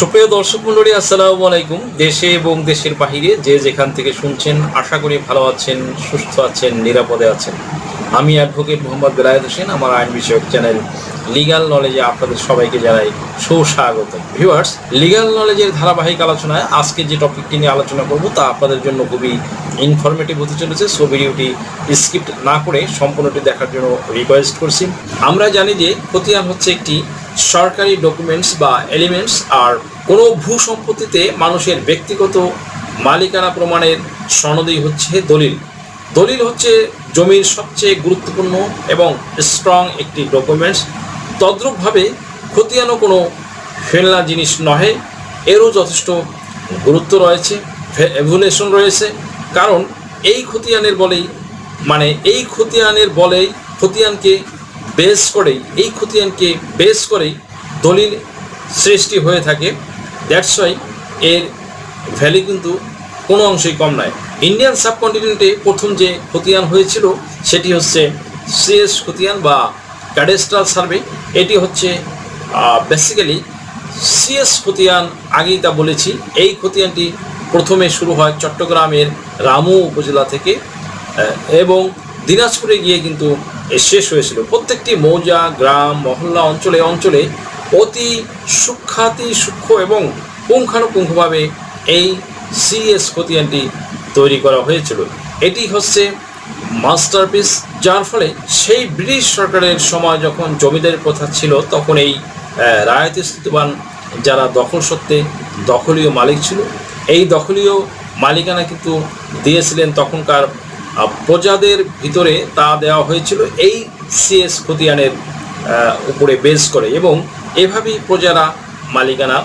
সুপ্রিয় দর্শক মন্ডলী, আসসালামু আলাইকুম। দেশে এবং দেশের বাহিরে যে যেখান থেকে শুনছেন, আশা করি ভালো আছেন, সুস্থ আছেন, নিরাপদে আছেন। আমি অ্যাডভোকেট মোহাম্মদ বেলায়েত হোসেন, আমার আইন বিষয়ক চ্যানেল লিগ্যাল নলেজে আপনাদের সবাইকে জানাই সুস্বাগত। ভিউয়ার্স লিগ্যাল নলেজের ধারাবাহিক আলোচনায় আজকে যে টপিকটি নিয়ে আলোচনা করব, তা আপনাদের জন্য খুবই ইনফরমেটিভ হতে চলেছে। সো ভিডিওটি স্কিপ না করে সম্পূর্ণটি দেখার জন্য রিকোয়েস্ট করছি। আমরা জানি যে, খতিয়ান হচ্ছে একটি সরকারি ডকুমেন্টস বা এলিমেন্টস আর কোনো ভূ সম্পত্তিতে মানুষের ব্যক্তিগত মালিকানা প্রমাণের সনদই হচ্ছে দলিল। দলিল হচ্ছে জমির সবচেয়ে গুরুত্বপূর্ণ এবং স্ট্রং একটি ডকুমেন্টস তদ্রূপভাবে খতিয়ানও কোনো ফেলনা জিনিস নহে, এরও যথেষ্ট গুরুত্ব রয়েছে এভুলেশন রয়েছে। কারণ এই খতিয়ানের বলেই মানে এই খতিয়ানের বলেই খতিয়ানকে বেস করেই, এই খতিয়ানকে বেস করেই দলিল সৃষ্টি হয়ে থাকে। দ্যাটস ওয়াই এর ভ্যালু কিন্তু কোনো অংশেই কম নয়। ইন্ডিয়ান সাবকন্টিনেন্টে প্রথম যে খতিয়ান হয়েছিল, সেটি হচ্ছে সিএস খতিয়ান বা ক্যাডেস্ট্রাল সার্ভে এটি হচ্ছে বেসিক্যালি সিএস খতিয়ান আগেই তা বলেছি। এই খতিয়ানটি প্রথমে শুরু হয় চট্টগ্রামের রামু উপজেলা থেকে এবং দিনাজপুরে গিয়ে কিন্তু শেষ হয়েছিল। প্রত্যেকটি মৌজা, গ্রাম, মহল্লা, অঞ্চলে অঞ্চলে অতি সূক্ষাতি সূক্ষ্ম এবং পুঙ্খানুপুঙ্খভাবে এই সিএস খতিয়ানটি তৈরি করা হয়েছিল। এটি হচ্ছে মাস্টারপিস, যার ফলে সেই ব্রিটিশ সরকারের সময় যখন জমিদারি প্রথা ছিল, তখন এই রায়তস্থিতবান যারা দখল সত্ত্বে দখলীয় মালিক ছিল, এই দখলীয় মালিকানা কিন্তু দিয়েছিলেন তখনকার প্রজাদের ভিতরে তা দেওয়া হয়েছিল। এই সিএস খতিয়ানের উপরে বেস করে এবং এভাবেই প্রজারা মালিকানা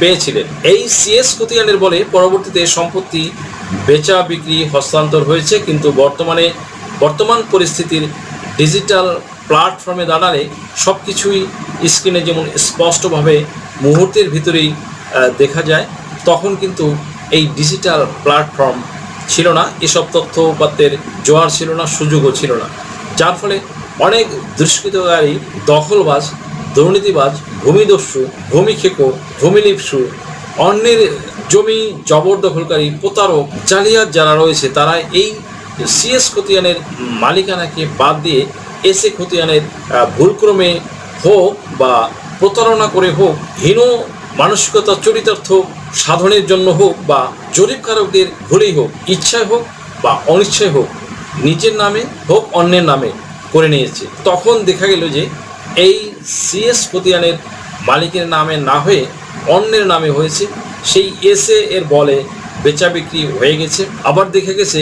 পেয়েছিলেন। এই সিএস খতিয়ানের বলে পরবর্তীতে সম্পত্তি বেচা, বিক্রি, হস্তান্তর হয়েছে, কিন্তু বর্তমানে বর্তমান পরিস্থিতির ডিজিটাল প্ল্যাটফর্মে দাঁড়ালে সব কিছুই স্ক্রিনে যেমন স্পষ্টভাবে মুহূর্তের ভিতরেই দেখা যায়, তখন কিন্তু এই ডিজিটাল প্ল্যাটফর্ম ছিল না, এসব তথ্য উপাত্তের জোয়ার ছিল না, সুযোগও ছিল না। যার ফলে অনেক দুষ্কৃতকারী, দখলবাজ, দুর্নীতিবাজ, ভূমিদস্যু ভূমিক্ষেপক ভূমিলিপসু, অন্যের জমি জবরদখলকারী প্রতারক, জালিয়াত যারা রয়েছে, তারা এই সিএস খতিয়ানের মালিকানাকে বাদ দিয়ে এসে খতিয়ানের ভুলক্রমে হোক বা প্রতারণা করে হোক, হীন মানসিকতা, চরিতার্থ সাধনের জন্য হোক বা জরিপকারকদের ভুলেই হোক, ইচ্ছায় হোক বা অনিচ্ছায় হোক, নিজের নামে হোক অন্যের নামে করে নিয়েছে। তখন দেখা গেল যে এই সিএস খতিয়ানের মালিকের নামে না হয়ে অন্যের নামে হয়েছে। সেই এসএ এর বলে বেচা বিক্রি হয়ে গেছে। আবার দেখা গেছে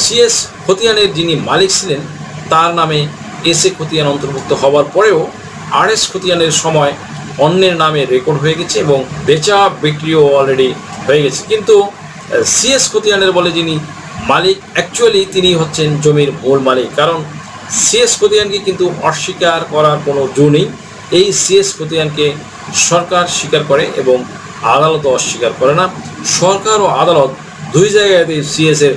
সিএস খতিয়ানের যিনি মালিক ছিলেন, তার নামে এসএ খতিয়ান অন্তর্ভুক্ত হওয়ার পরেও আরএস খতিয়ানের সময় অন্যের নামে রেকর্ড হয়ে গেছে এবং বেচা বিক্রিও অলরেডি হয়ে গেছে। কিন্তু সিএস খতিয়ানের বলে যিনি মালিক অ্যাকচুয়ালি তিনি হচ্ছেন জমির মূল মালিক। কারণ সিএস খতিয়ানকে কিন্তু অস্বীকার করার কোনো জো নেই। এই সিএস খতিয়ানকে সরকার স্বীকার করে এবং আদালতও অস্বীকার করে না। সরকার ও আদালত দুই জায়গাতেই সিএস এর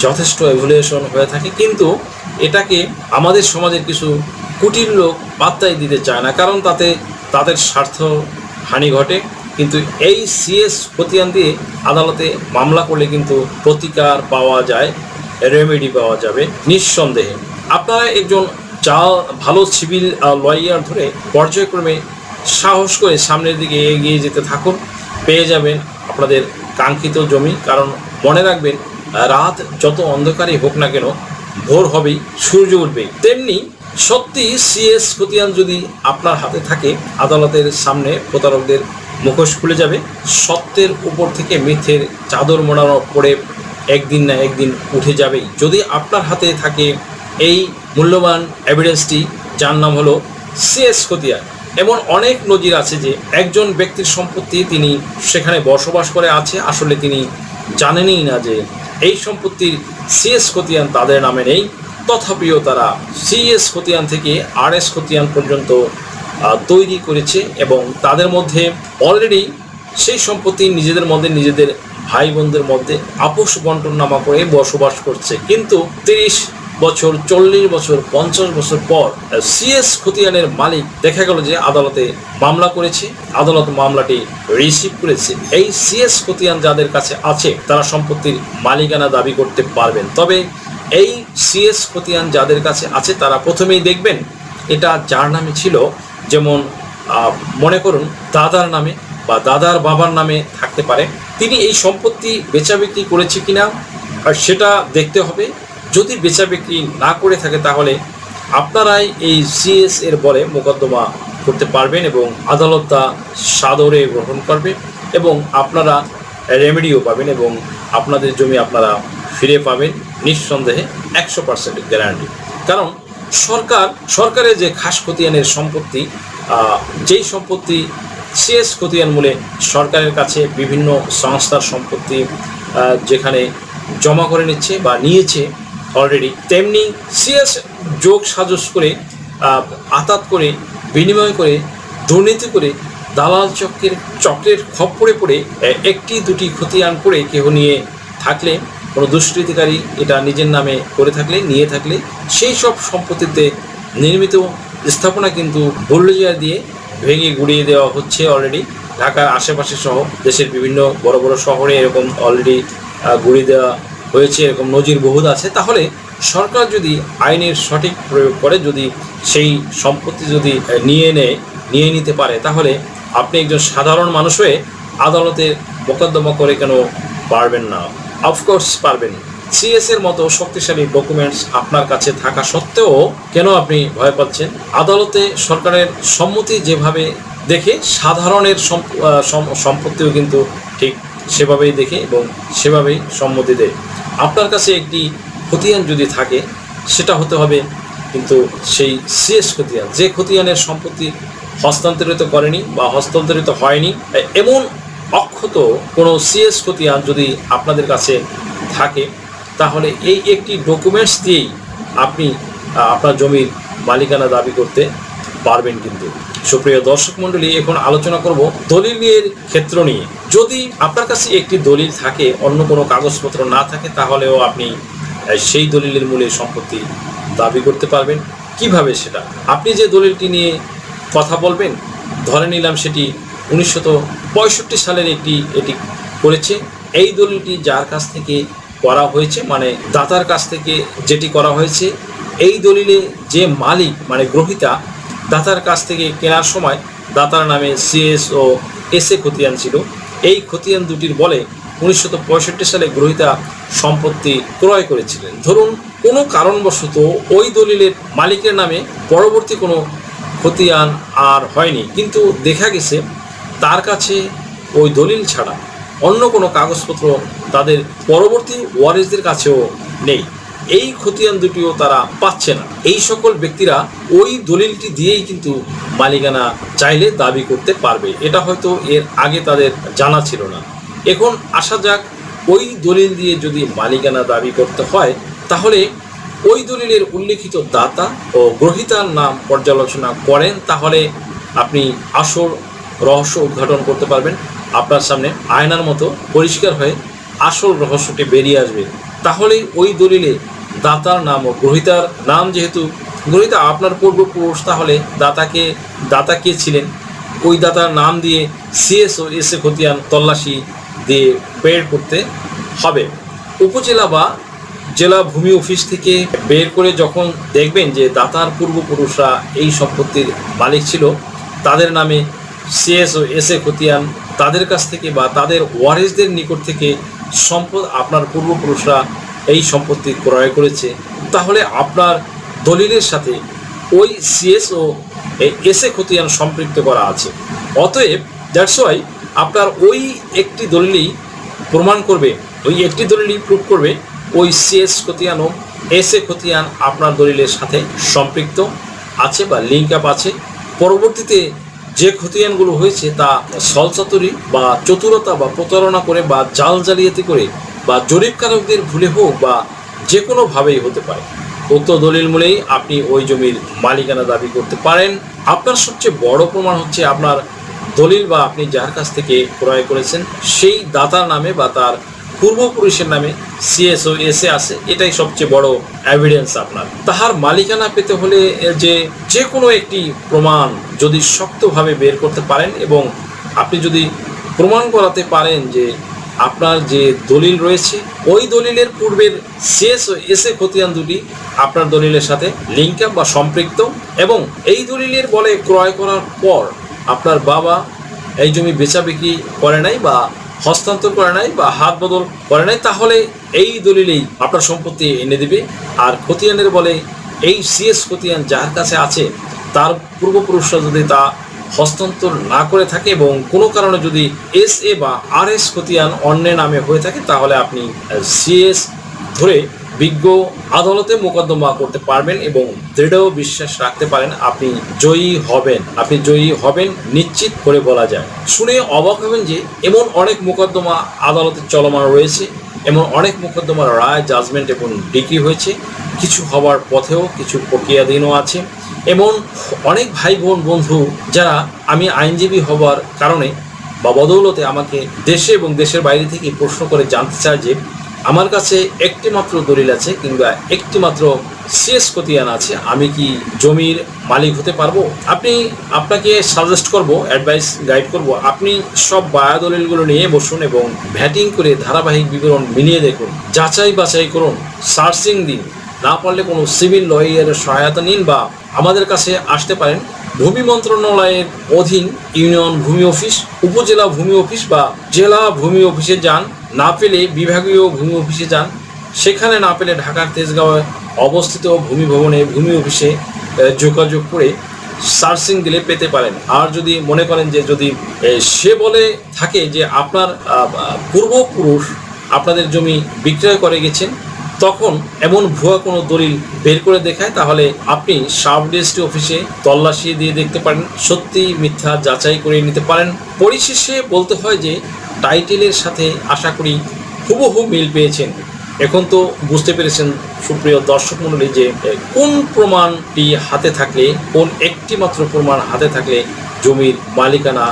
যথেষ্ট এভুলেশন হয়ে থাকে। কিন্তু, এটাকে আমাদের সমাজের কিছু কুটির লোক পাত্তাই দিতে চায় না। কারণ তাতে তাদের স্বার্থ হানি ঘটে। কিন্তু এই সিএস খতিয়ান দিয়ে আদালতে মামলা করলে কিন্তু প্রতিকার পাওয়া যায় রেমেডি পাওয়া যাবে নিঃসন্দেহে। আপনারা একজন চা ভালো সিভিল লয়ার ধরে পর্যায়ক্রমে সাহস করে সামনের দিকে এগিয়ে যেতে থাকুন, পেয়ে যাবেন আপনাদের কাঙ্ক্ষিত জমি। কারণ মনে রাখবেন, রাত যত অন্ধকারই হোক না কেন, ভোর হবেই, সূর্য উঠবেই। তেমনি সত্যি সিএস খতিয়ান যদি আপনার হাতে থাকে, আদালতের সামনে প্রতারকদের মুখোশ খুলে যাবে। সত্যের উপর থেকে মিথ্যের চাদর মোড়ানো পড়ে একদিন না একদিন উঠে যাবেই। যদি আপনার হাতে থাকে এই মূল্যবান এভিডেন্সটি যার নাম হলো সিএস খতিয়ান। এমন অনেক নজির আছে যে একজন ব্যক্তির সম্পত্তি তিনি সেখানে বসবাস করে আছে। আসলে তিনি জানেনই না যে এই সম্পত্তির সিএস খতিয়ান তাদের নামে নেই। তথাপিও তারা সিএস খতিয়ান থেকে আর এস খতিয়ান পর্যন্ত তৈরি করেছে এবং তাদের মধ্যে অলরেডি সেই সম্পত্তি নিজেদের মধ্যে, নিজেদের ভাই বোনদের মধ্যে আপোষ বন্টন নামা করে বসবাস করছে। কিন্তু তিরিশ বছর, চল্লিশ বছর, পঞ্চাশ বছর পর সিএস খতিয়ানের মালিক দেখা গেল যে আদালতে মামলা করেছে। আদালত মামলাটি রিসিভ করেছে। এই সিএস খতিয়ান যাদের কাছে আছে, তারা সম্পত্তির মালিকানা দাবি করতে পারবেন। তবে এই সিএস খতিয়ান যাদের কাছে আছে, তারা প্রথমেই দেখবেন, এটা যার নামে ছিল যেমন মনে করুন দাদার নামে বা দাদার বাবার নামে থাকতে পারে। তিনি এই সম্পত্তি বেচা বিক্রি করেছে কিনা, আর সেটা দেখতে হবে। যদি বেচা বিক্রি না করে থাকে তাহলে আপনারাই এই সিএস এর বলে মোকদ্দমা করতে পারবেন এবং আদালত তা সাদরে গ্রহণ করবে এবং আপনারা রেমেডিও পাবেন এবং আপনাদের জমি আপনারা ফিরে পাবেন। নিঃসন্দেহে একশো পার্সেন্ট গ্যারান্টি। কারণ সরকার সরকারের যে খাস খতিয়ানের সম্পত্তি যেই সম্পত্তি সিএস খতিয়ান মূলে সরকারের কাছে বিভিন্ন সংস্থার সম্পত্তি যেখানে জমা করে নিচ্ছে বা নিয়েছে অলরেডি তেমনি সিএস যোগ সাজস করে আতাত করে, বিনিময় করে, দুর্নীতি করে, দালাল চক্রের চক্রের খপ্পরে পড়ে একটি দুটি খতিয়ান করে কেহ নিয়ে থাকলে কোনো দুষ্কৃতিকারী এটা নিজের নামে করে থাকলে, নিয়ে থাকলে, সেই সব সম্পত্তিতে নির্মিত স্থাপনা কিন্তু বুলডোজার দিয়ে ভেঙে গুড়িয়ে দেওয়া হচ্ছে অলরেডি ঢাকার আশেপাশে সহ দেশের বিভিন্ন বড় বড় শহরে এরকম অলরেডি গুড়িয়ে দেওয়া হয়েছে, এরকম নজির বহুত আছে। তাহলে সরকার যদি আইনের সঠিক প্রয়োগ করে, যদি সেই সম্পত্তি যদি নিয়ে নেয়, নিয়ে নিতে পারে, তাহলে আপনি একজন সাধারণ মানুষ হয়ে আদালতে মোকদ্দমা করে কেন পারবেন না? অফকোর্স পারবেন। সিএস এর মতো শক্তিশালী ডকুমেন্টস আপনার কাছে থাকা সত্ত্বেও কেন আপনি ভয় পাচ্ছেন? আদালতে সরকারের সম্মতি যেভাবে দেখে, সাধারণের সম্পত্তিও কিন্তু ঠিক সেভাবেই দেখে এবং সেভাবেই সম্মতি দেয়। আপনার কাছে একটি খতিয়ান যদি থাকে, সেটা হতে হবে কিন্তু সেই সিএস খতিয়ান। যে খতিয়ানের সম্পত্তি হস্তান্তরিত করেনি বা হস্তান্তরিত হয়নি, এমন অক্ষত কোনো সিএস খতিয়ান যদি আপনাদের কাছে থাকে, তাহলে এই একটি ডকুমেন্টস দিয়েই আপনি আপনার জমির মালিকানা দাবি করতে পারবেন কিন্তু। সুপ্রিয় দর্শক মণ্ডলী, এখন আলোচনা করব দলিলের ক্ষেত্র নিয়ে। যদি আপনার কাছে একটি দলিল থাকে, অন্য কোনো কাগজপত্র না থাকে, তাহলেও আপনি সেই দলিলের মূলে সম্পত্তি দাবি করতে পারবেন। কীভাবে সেটা? আপনি যে দলিলটি নিয়ে কথা বলবেন, ধরে নিলাম সেটি উনিশশো পঁয়ষট্টি সালের একটি, এটি করেছে। এই দলিলটি যার কাছ থেকে করা হয়েছে মানে দাতার কাছ থেকে যেটি করা হয়েছে, এই দলিলে যে মালিক মানে গ্রহিতা, দাতার কাছ থেকে কেনার সময় দাতার নামে সিএস ও এস এ খতিয়ান ছিল। এই খতিয়ান দুটির বলে উনিশশো পঁয়ষট্টি সালে গ্রহিতা সম্পত্তি ক্রয় করেছিলেন। ধরুন, কোনো কারণবশত ওই দলিলের মালিকের নামে পরবর্তী কোনো খতিয়ান আর হয়নি। কিন্তু দেখা গেছে তার কাছে ওই দলিল ছাড়া অন্য কোনো কাগজপত্র তাদের পরবর্তী ওয়ারিসদের কাছেও নেই। এই খতিয়ান দুটিও তারা পাচ্ছে না। এই সকল ব্যক্তিরা ওই দলিলটি দিয়েই কিন্তু মালিকানা চাইলে দাবি করতে পারবে। এটা হয়তো এর আগে তাদের জানা ছিল না। এখন আসা যাক, ওই দলিল দিয়ে যদি মালিকানা দাবি করতে হয়, তাহলে ওই দলিলের উল্লেখিত দাতা ও গ্রহিতার নাম পর্যালোচনা করেন, তাহলে আপনি আসল রহস্য উদ্ঘাটন করতে পারবেন। আপনার সামনে আয়নার মতো পরিষ্কার হয়ে আসল রহস্যটি বেরিয়ে আসবে। তাহলে ওই দলিলে দাতার নাম ও গ্রহিতার নাম যেহেতু, গ্রহিতা আপনার পূর্বপুরুষ, তাহলে দাতাকে দাতা কে ছিলেন। ওই দাতার নাম দিয়ে সিএস ও এস এ খতিয়ান তল্লাশি দিয়ে বের করতে হবে। উপজেলা বা জেলা ভূমি অফিস থেকে বের করে যখন দেখবেন যে দাতার পূর্বপুরুষরা এই সম্পত্তির মালিক ছিল, তাদের নামে সিএস ও এস এ খতিয়ান তাদের কাছ থেকে বা তাদের ওয়ারেসদের নিকট থেকে সম্পদ আপনার পূর্বপুরুষরা এই সম্পত্তি ক্রয় করেছে। তাহলে আপনার দলিলের সাথে ওই সিএস ও এস এ খতিয়ান সম্পৃক্ত করা আছে। অতএব দ্যাটস ওয়াই আপনার ওই একটি দলিলই প্রমাণ করবে, ওই একটি দলিলই প্রুভ করবে, ওই সিএস খতিয়ান ও এস এ খতিয়ান আপনার দলিলের সাথে সম্পৃক্ত আছে বা লিঙ্ক আপ আছে। পরবর্তীতে যে খতিয়ানগুলো হয়েছে তা সলচাতুরি বা চতুরতা বা প্রতারণা করে বা জাল জালিয়াতি করে বা জরিপকারকদের ভুলে হোক বা যে কোনোভাবেই হতে পারে। উক্ত দলিল মূলেই আপনি ওই জমির মালিকানা দাবি করতে পারেন। আপনার সবচেয়ে বড় প্রমাণ হচ্ছে আপনার দলিল বা আপনি যার কাছ থেকে ক্রয় করেছেন, সেই দাতার নামে বা তার পূর্বপুরুষের নামে সিএস ও এসে আছে, এটাই সবচেয়ে বড় এভিডেন্স আপনার। তাহার মালিকানা পেতে হলে যে যে কোনো একটি প্রমাণ যদি শক্তভাবে বের করতে পারেন এবং আপনি যদি প্রমাণ করাতে পারেন যে আপনার যে দলিল রয়েছে, ওই দলিলের পূর্বের শেষ এসে খতিয়ান দুটি আপনার দলিলের সাথে লিঙ্ক আপ বা সম্পৃক্ত এবং এই দলিলের বলে ক্রয় করার পর আপনার বাবা এই জমি বেচা বিক্রি করে নাই বা হস্তান্তর করে নাই বা হাত বদল করে নাই, তাহলে এই দলিলেই আপনার সম্পত্তি এনে দেবে। আর খতিয়ানের বলে এই সিএস খতিয়ান যার কাছে আছে, তার পূর্বপুরুষরা যদি তা হস্তান্তর না করে থাকে এবং কোনো কারণে যদি এস এ বা আর এস খতিয়ান অন্যের নামে হয়ে থাকে, তাহলে আপনি সিএস ধরে বিজ্ঞ আদালতে মোকদ্দমা করতে পারবেন এবং দৃঢ় বিশ্বাস রাখতে পারেন আপনি জয়ী হবেন, আপনি জয়ী হবেন নিশ্চিত করে বলা যায়। শুনে অবাক হবেন যে এমন অনেক মোকদ্দমা আদালতে চলমান রয়েছে, এমন অনেক মোকদ্দমার রায় জাজমেন্ট এবং ডিগ্রি হয়েছে, কিছু হওয়ার পথেও কিছু প্রক্রিয়াধীনও আছে। এমন অনেক ভাই বোন বন্ধু যারা আমি আইনজীবী হবার কারণে বা বদৌলতে আমাকে দেশে এবং দেশের বাইরে থেকে প্রশ্ন করে জানতে চায় যে আমার কাছে একটি মাত্র দলিল আছে কিংবা একটি মাত্র শেষ খতিয়ান আছে। আমি কি জমির মালিক হতে পারব? আপনি আপনাকে সাজেস্ট করব অ্যাডভাইস গাইড করব। আপনি সব বায়া দলিলগুলো নিয়ে বসুন এবং ভ্যাটিং করে ধারাবাহিক বিবরণ মিলিয়ে দেখুন। যাচাই বাছাই করুন। সার্চিং দিন। না পারলে কোনো সিভিল লয়ারের সহায়তা নিন বা আমাদের কাছে আসতে পারেন। ভূমি মন্ত্রণালয়ের অধীন ইউনিয়ন ভূমি অফিস, উপজেলা ভূমি অফিস বা জেলা ভূমি অফিসে যান। না পেলে বিভাগীয় ভূমি অফিসে যান। সেখানে না পেলে ঢাকার তেজগাঁও অবস্থিত ভূমি ভবনে ভূমি অফিসে যোগাযোগ করে সার্চিং দিলে পেতে পারেন। আর যদি মনে করেন যে যদি সে বলে থাকে যে আপনার পূর্বপুরুষ আপনাদের জমি বিক্রয় করে গেছেন তখন এমন ভুয়া কোনো দলিল বের করে দেখায়, তাহলে আপনি সাব রেজিস্ট্রি অফিসে তল্লাশি দিয়ে দেখতে পারেন সত্যি মিথ্যা যাচাই করে নিতে পারেন। পরিশেষে বলতে হয় যে, টাইটেলের সাথে আশা করি হুবহু মিল পেয়েছেন। এখন তো বুঝতে পেরেছেন সুপ্রিয় দর্শক মণ্ডলী যে, কোন প্রমাণটি হাতে থাকলে, কোন একটি মাত্র প্রমাণ হাতে থাকলে জমির মালিকানা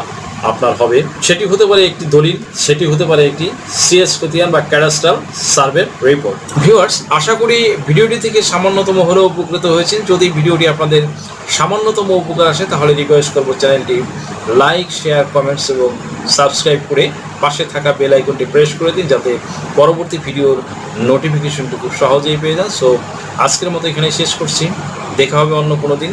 আপনার হবে। সেটি হতে পারে একটি দলিল, সেটি হতে পারে একটি সিএস খতিয়ান বা ক্যাডাস্ট্রাল সার্ভে রিপোর্ট ভিউয়ার্স আশা করি ভিডিওটি থেকে সামান্যতম হলেও উপকৃত হয়েছেন। যদি ভিডিওটি আপনাদের সামান্যতম উপকার আসে, তাহলে রিকোয়েস্ট করব চ্যানেলটি লাইক শেয়ার কমেন্টস এবং সাবস্ক্রাইব করে পাশে থাকা বেল আইকনটি প্রেস করে দিন, যাতে পরবর্তী ভিডিওর নোটিফিকেশনটি খুব সহজেই পেয়ে যান। সো আজকের মতো এখানে শেষ করছি। দেখা হবে অন্য কোনো দিন।